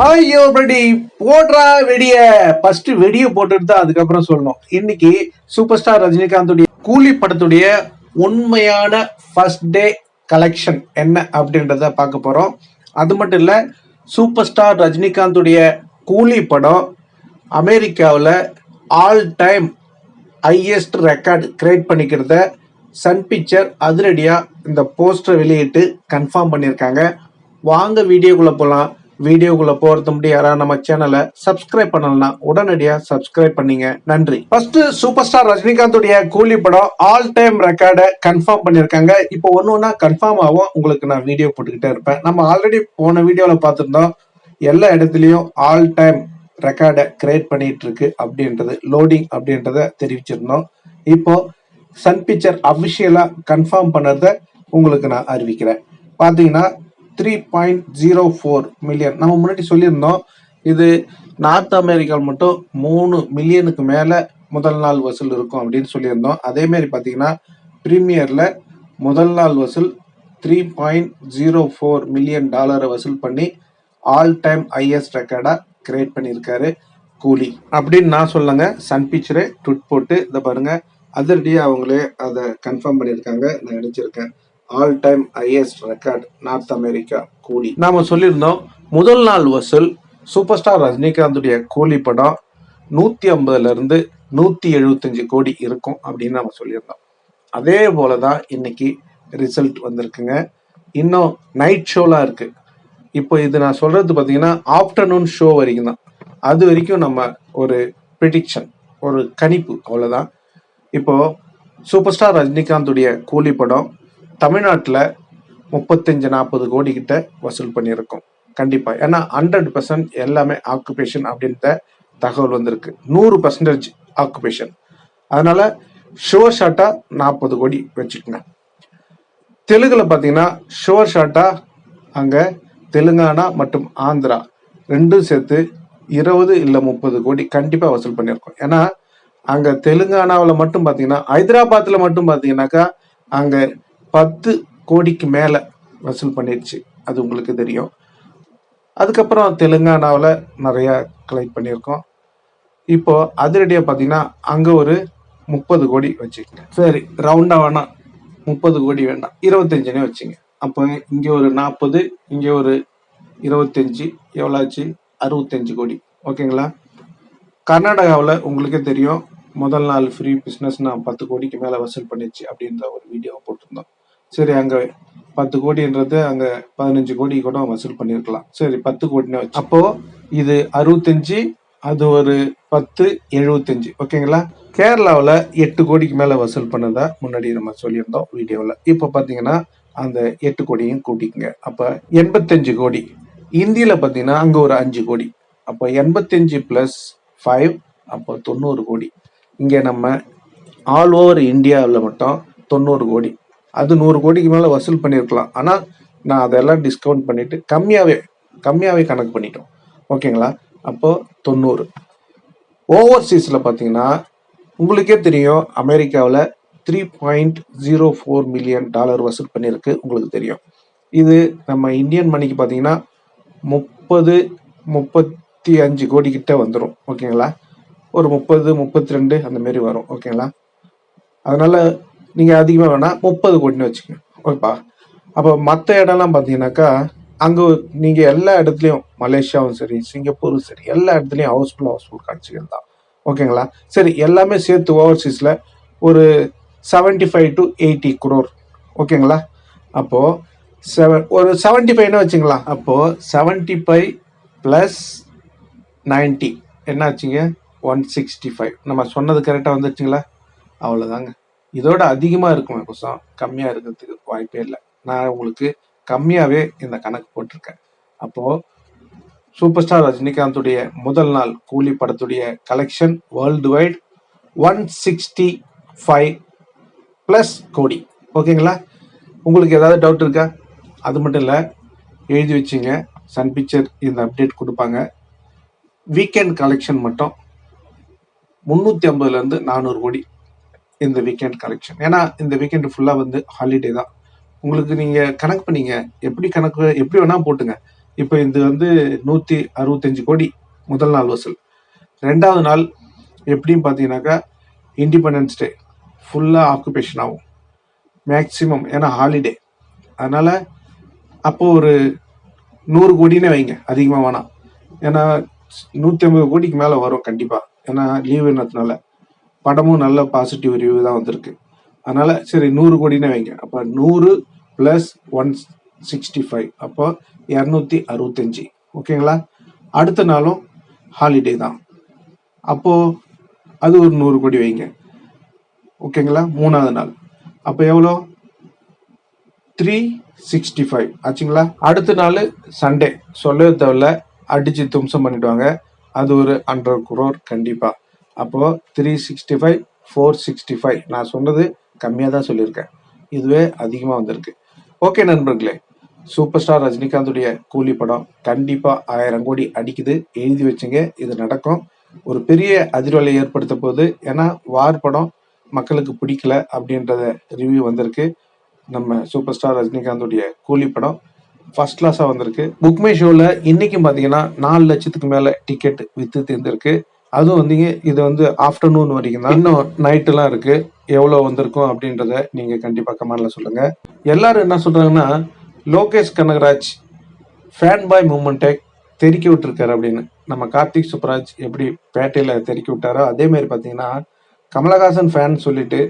ஐயோ படி போடுறா வெடிய. ஃபர்ஸ்ட் வெடிய போட்டுட்டு தான் அதுக்கப்புறம் சொல்லணும். இன்னைக்கு சூப்பர் ஸ்டார் ரஜினிகாந்துடைய கூலி படத்துடைய உண்மையான ஃபர்ஸ்ட் டே கலெக்ஷன் என்ன அப்படின்றத பார்க்க போறோம். அது மட்டும் இல்ல சூப்பர் ஸ்டார் ரஜினிகாந்துடைய கூலி படம் அமெரிக்காவில் all time highest record create பண்ணிக்கிறத Sun Picture அதிரடியாக இந்த போஸ்டர் வெளியிட்டு கன்ஃபார்ம் பண்ணியிருக்காங்க. வாங்க வீடியோக்குள்ளே போகலாம் வீடியோக்குள்ள போறது முடியும் யாராவது நம்ம சேனலை சப்ஸ்கிரைப் பண்ணலாம் உடனடியா சப்ஸ்கிரைப் பண்ணீங்க. நன்றி. ஃபர்ஸ்ட் சூப்பர் ஸ்டார் ரஜினிகாந்துடைய கூலி படம் ஆல் டைம் ரெக்கார்டை கன்ஃபார்ம் பண்ணியிருக்காங்க இப்போ ஒன்று ஒன்றா கன்ஃபார்ம் ஆகும். உங்களுக்கு நான் வீடியோ போட்டுக்கிட்டே இருப்பேன். நம்ம ஆல்ரெடி போன வீடியோவில் பார்த்துருந்தோம். எல்லா இடத்துலையும் ஆல் டைம் ரெக்கார்டை கிரியேட் பண்ணிட்டு இருக்கு அப்படின்றது லோடிங் அப்படின்றத தெரிவிச்சிருந்தோம். இப்போ சன் பிக்சர் அஃபிஷியலாக கன்ஃபார்ம் பண்ணுறத உங்களுக்கு நான் அறிவிக்கிறேன். பார்த்தீங்கன்னா three point zero four million நம்ம முன்னாடி சொல்லியிருந்தோம் இது நார்த் அமெரிக்காவில் மட்டும் மூணு மில்லியனுக்கு மேலே முதல் நாள் வசூல் இருக்கும் அப்படின்னு சொல்லியிருந்தோம். அதேமாரி பார்த்தீங்கன்னா ப்ரீமியரில் முதல் நாள் வசூல் three point zero four million டாலரை வசூல் பண்ணி ஆல் டைம் ஹையஸ்ட் ரெக்கார்டாக கிரியேட் பண்ணியிருக்காரு கூலி. அப்படின்னு நான் சொல்லுங்க சன் பிக்சரே ட்விட் போட்டு இதை பாருங்கள் அதிரடியாக அவங்களே அதை கன்ஃபார்ம் பண்ணியிருக்காங்க நான் நினச்சிருக்கேன். All time highest record North America Coolie. நாம சொல்லியிருந்தோம் முதல் நாள் வசூல் சூப்பர் ஸ்டார் ரஜினிகாந்துடைய கூலி படம் நூற்றி ஐம்பதுலேருந்து நூற்றி எழுபத்தஞ்சு கோடி இருக்கும் அப்படின்னு நம்ம சொல்லியிருந்தோம். அதே போல தான் இன்னைக்கு ரிசல்ட் வந்திருக்குங்க. இன்னும் நைட் ஷோலாம் இருக்கு. இப்போ இது நான் சொல்றது பார்த்தீங்கன்னா ஆஃப்டர்நூன் ஷோ வரைக்கும் தான். அது வரைக்கும் நம்ம ஒரு ப்ரிடிக்ஷன் ஒரு கணிப்பு அவ்வளோதான் இப்போ சூப்பர் ஸ்டார் ரஜினிகாந்துடைய கூலி படம் தமிழ்நாட்டில் முப்பத்தஞ்சு நாற்பது கோடி கிட்ட வசூல் பண்ணியிருக்கோம். கண்டிப்பாக ஏன்னா ஹண்ட்ரட் பர்சன்ட் எல்லாமே ஆக்குபேஷன் அப்படின்ற தகவல் வந்திருக்கு. நூறு பர்சன்டேஜ் ஆக்குபேஷன் அதனால ஷுவர் ஷாட்டா நாற்பது கோடி வச்சுக்கோங்க. தெலுங்குல பார்த்தீங்கன்னா ஷுவர் ஷாட்டா அங்கே தெலுங்கானா மற்றும் ஆந்திரா ரெண்டும் சேர்த்து இருபது இல்லை முப்பது கோடி கண்டிப்பாக வசூல் பண்ணியிருக்கோம். ஏன்னா அங்கே தெலுங்கானாவில் மட்டும் பார்த்தீங்கன்னா ஹைதராபாத்தில் மட்டும் பார்த்தீங்கன்னாக்கா அங்கே பத்து கோடிக்கு மேலே வசூல் பண்ணிடுச்சு அது உங்களுக்கு தெரியும். அதுக்கப்புறம் தெலுங்கானாவில் நிறையா கலெக்ட் பண்ணியிருக்கோம். இப்போது அதிரடியாக பார்த்தீங்கன்னா அங்கே ஒரு முப்பது கோடி வச்சுக்கங்க. சரி ரவுண்டாக வேணாம் முப்பது கோடி வேண்டாம் இருபத்தஞ்சுனே வச்சுங்க. அப்போ இங்கே ஒரு நாற்பது இங்கே ஒரு இருபத்தஞ்சி எவ்வளோ ஆச்சு அறுபத்தஞ்சு கோடி. ஓகேங்களா? கர்நாடகாவில் உங்களுக்கே தெரியும். முதல் நாள் ஃப்ரீ பிஸ்னஸ் நான் பத்து கோடிக்கு மேலே வசூல் பண்ணிச்சு அப்படின்ற ஒரு வீடியோவை போட்டிருந்தோம். சரி அங்கே பத்து கோடின்றது அங்கே பதினஞ்சு கோடி கூட வசூல் பண்ணியிருக்கலாம். சரி பத்து கோடினா வச்சு. அப்போ இது அறுபத்தஞ்சு அது ஒரு பத்து எழுபத்தஞ்சு. ஓகேங்களா? கேரளாவில் எட்டு கோடிக்கு மேலே வசூல் பண்ணதா முன்னாடி நம்ம சொல்லியிருந்தோம் வீடியோவில் இப்போ பார்த்தீங்கன்னா அந்த எட்டு கோடியும் கூட்டிக்குங்க. அப்போ எண்பத்தஞ்சு கோடி. இந்தியில் பார்த்தீங்கன்னா அங்கே ஒரு அஞ்சு கோடி. அப்போ எண்பத்தஞ்சு ப்ளஸ் ஃபைவ் அப்போ தொண்ணூறு கோடி. இங்கே நம்ம ஆல் ஓவர் இந்தியாவில் மட்டும் தொண்ணூறு கோடி. அது நூறு கோடிக்கு மேலே வசூல் பண்ணியிருக்கலாம் ஆனால் நான் அதெல்லாம் டிஸ்கவுண்ட் பண்ணிவிட்டு கம்மியாகவே கம்மியாகவே கணக்கு பண்ணிட்டோம். ஓகேங்களா? அப்போது தொண்ணூறு. ஓவர்சீஸில் பார்த்தீங்கன்னா உங்களுக்கே தெரியும் அமெரிக்காவில் three point zero four million dollar வசூல் பண்ணியிருக்கு உங்களுக்கு தெரியும். இது நம்ம இந்தியன் மணிக்கு பார்த்தீங்கன்னா முப்பது முப்பத்தி அஞ்சு கோடி கிட்ட வந்துடும் ஓகேங்களா? ஒரு முப்பது முப்பத்தி ரெண்டு அந்தமாரி வரும். ஓகேங்களா? அதனால நீங்கள் அதிகமாக வேணால் முப்பது கோடின்னு வச்சுக்கோங்க. ஓகேப்பா? அப்போ மற்ற இடம்லாம் பார்த்தீங்கன்னாக்கா அங்கே நீங்கள் எல்லா இடத்துலையும் மலேசியாவும் சரி சிங்கப்பூரும் சரி எல்லா இடத்துலையும் ஹவுஸ்ஃபுல் ஹவுஸ்ஃபுல் காட்சிகள் தான். ஓகேங்களா? சரி எல்லாமே சேர்த்து ஓவர்சீஸில் ஒரு seventy five to eighty crore ஓகேங்களா? அப்போது செவன் ஒரு செவன்ட்டி ஃபைவ்னு வச்சுங்களா அப்போது செவன்ட்டி ஃபைவ் ப்ளஸ் நைன்ட்டி என்னாச்சுங்க ஒன் சிக்ஸ்டி ஃபைவ் நம்ம சொன்னது கரெக்டாக வந்துச்சுங்களா அவ்வளோதாங்க இதோட அதிகமாக இருக்கும் கொசம் கம்மியாக இருக்கிறதுக்கு வாய்ப்பே இல்லை. நான் உங்களுக்கு கம்மியாகவே இந்த கணக்கு போட்டிருக்கேன். அப்போது சூப்பர் ஸ்டார் ரஜினிகாந்துடைய முதல் நாள் கூலி படத்துடைய collection world wide one sixty five plus கோடி. ஓகேங்களா? உங்களுக்கு ஏதாவது டவுட் இருக்கா? அது மட்டும் இல்லை எழுதி வச்சுங்க. சன் பிக்சர் இந்த அப்டேட் கொடுப்பாங்க. வீக்கெண்ட் கலெக்ஷன் மட்டும். முந்நூற்றி ஐம்பதுலேருந்து நானூறு கோடி. இந்த வீக்கெண்ட் கலெக்ஷன் ஏன்னா இந்த வீக்கெண்ட் ஃபுல்லாக வந்து ஹாலிடே தான். உங்களுக்கு நீங்கள் கணக்கு பண்ணீங்க. எப்படி கணக்கு எப்படி வேணால் போட்டுங்க. இப்போ இது வந்து நூற்றி அறுபத்தஞ்சு கோடி முதல் நாள் வசூல். ரெண்டாவது நாள் எப்படின்னு பார்த்தீங்கன்னாக்கா இண்டிபெண்டன்ஸ் டே ஃபுல்லாக ஆக்குபேஷன் ஆகும். மேக்சிமம் ஏன்னா ஹாலிடே அதனால் அப்போது ஒரு நூறு கோடினே வைங்க. அதிகமாக வேணாம். ஏன்னா நூற்றி ஐம்பது கோடிக்கு மேலே வரும் கண்டிப்பாக ஏன்னா லீவ் என்னதுனால படமும் நல்ல பாசிட்டிவ் ரிவ்யூ தான் வந்திருக்கு. அதனால் சரி நூறு கோடினே வைங்க. அப்போ நூறு ப்ளஸ் ஒன் சிக்ஸ்டி ஃபைவ் அப்போ இரநூத்தி அறுபத்தஞ்சி. ஓகேங்களா? அடுத்த நாளும் ஹாலிடே தான். அப்போது அது ஒரு நூறு கோடி வைங்க. ஓகேங்களா? மூணாவது நாள். அப்போ எவ்வளோ? த்ரீ சிக்ஸ்டி ஃபைவ் ஆச்சுங்களா? அடுத்த நாள் சண்டே சொல்லவே தேவையில்ல. அடித்து தும்சம் பண்ணிடுவாங்க. அது ஒரு ஹண்ட்ரட் குரோர் கண்டிப்பாக அப்போது three sixty five four sixty five நான் சொன்னது கம்மியாக தான் சொல்லியிருக்கேன். இதுவே அதிகமாக வந்திருக்கு. ஓகே நண்பர்களே. சூப்பர் ஸ்டார் ரஜினிகாந்துடைய கூலி படம் கண்டிப்பாக ஆயிரம் கோடி அடிக்குது. எழுதி வச்சுங்க இது நடக்கும். ஒரு பெரிய அதிர்வலை ஏற்படுத்த போகுது. ஏன்னா வார் படம் மக்களுக்கு பிடிக்கல அப்படின்றத ரிவ்யூ வந்திருக்கு. நம்ம சூப்பர் ஸ்டார் ரஜினிகாந்துடைய கூலி படம் ஃபர்ஸ்ட் கிளாஸாக வந்திருக்கு. புக்மே ஷோவில் இன்றைக்கும் பார்த்தீங்கன்னா நாலு லட்சத்துக்கு மேலே டிக்கெட் விற்று தீர்ந்துருக்கு. அதுவும் வந்தீங்க இது வந்து ஆஃப்டர்நூன் வரைக்கும் தான். இன்னும் நைட்டுலாம் இருக்கு. எவ்வளோ வந்திருக்கும் அப்படின்றத நீங்கள் கண்டிப்பாக கமெண்ட்ல சொல்லுங்க. எல்லாரும் என்ன சொல்றாங்கன்னா லோகேஷ் கனகராஜ் ஃபேன் பாய் மூமெண்ட்டை தெருக்கி விட்டுருக்காரு அப்படின்னு. நம்ம கார்த்திக் சுப்ராஜ் எப்படி பேட்டையில் தெருக்கி விட்டாரோ அதே மாதிரி பார்த்தீங்கன்னா கமலஹாசன் ஃபேன் சொல்லிட்டு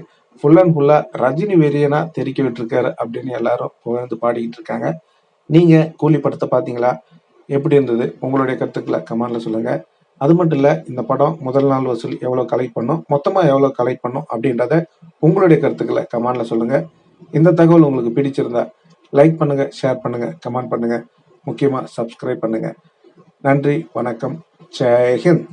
ஃபுல் அண்ட் ஃபுல்லாக ரஜினி வெறியனா தெருக்கி விட்டுருக்காரு அப்படின்னு எல்லாரும் புகழ்ந்து பாடிக்கிட்டு இருக்காங்க. நீங்கள் கூலி படத்தை பார்த்தீங்களா? எப்படி இருந்தது? உங்களுடைய கருத்துக்களை கமெண்ட்ல சொல்லுங்கள் அது மட்டும் இல்லை இந்த படம் முதல் நாள் வசூல் எவ்வளோ கலெக்ட் பண்ணும் மொத்தமாக எவ்வளோ கலெக்ட் பண்ணும் அப்படின்றத உங்களுடைய கருத்துக்களை கமெண்டில் சொல்லுங்கள் இந்த தகவல் உங்களுக்கு பிடிச்சிருந்தா லைக் பண்ணுங்கள் ஷேர் பண்ணுங்கள் கமெண்ட் பண்ணுங்கள் முக்கியமாக சப்ஸ்கிரைப் பண்ணுங்கள் நன்றி வணக்கம். ஜெயஹிந்த்